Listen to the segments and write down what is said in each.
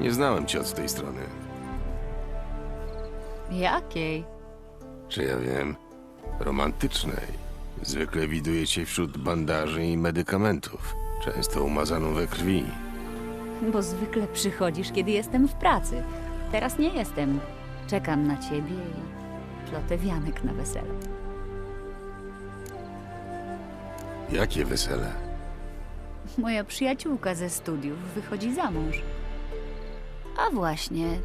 Nie znałem cię od tej strony. Jakiej? Czy ja wiem? Romantycznej. Zwykle widuję cię wśród bandaży i medykamentów, często umazaną we krwi. Bo zwykle przychodzisz, kiedy jestem w pracy. Teraz nie jestem. Czekam na ciebie i plotę wianek na wesele. Jakie wesele? Moja przyjaciółka ze studiów wychodzi za mąż. A właśnie,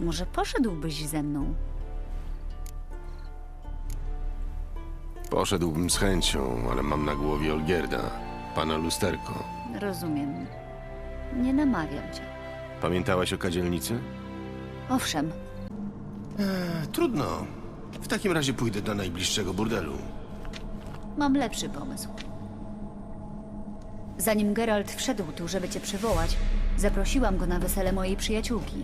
może poszedłbyś ze mną? Poszedłbym z chęcią, ale mam na głowie Olgierda, pana lusterko. Rozumiem. Nie namawiam cię. Pamiętałaś o kadzielnicy? Owszem, E, trudno. W takim razie pójdę do najbliższego burdelu. mam lepszy pomysł. Zanim Geralt wszedł tu, żeby cię przywołać, zaprosiłam go na wesele mojej przyjaciółki.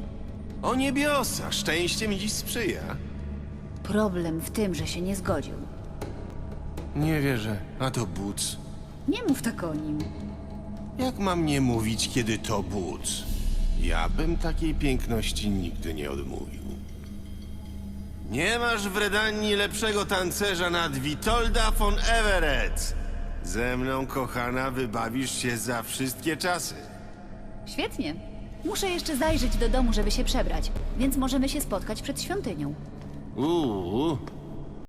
O niebiosa, szczęście mi dziś sprzyja. Problem w tym, że się nie zgodził. Nie wierzę. A to Buc. Nie mów tak o nim. Jak mam nie mówić, kiedy to Buc? Ja bym takiej piękności nigdy nie odmówił. Nie masz w Redanii lepszego tancerza nad Witolda von Everett. Ze mną, kochana, wybawisz się za wszystkie czasy. Świetnie. Muszę jeszcze zajrzeć do domu, żeby się przebrać, więc możemy się spotkać przed świątynią. Uuu,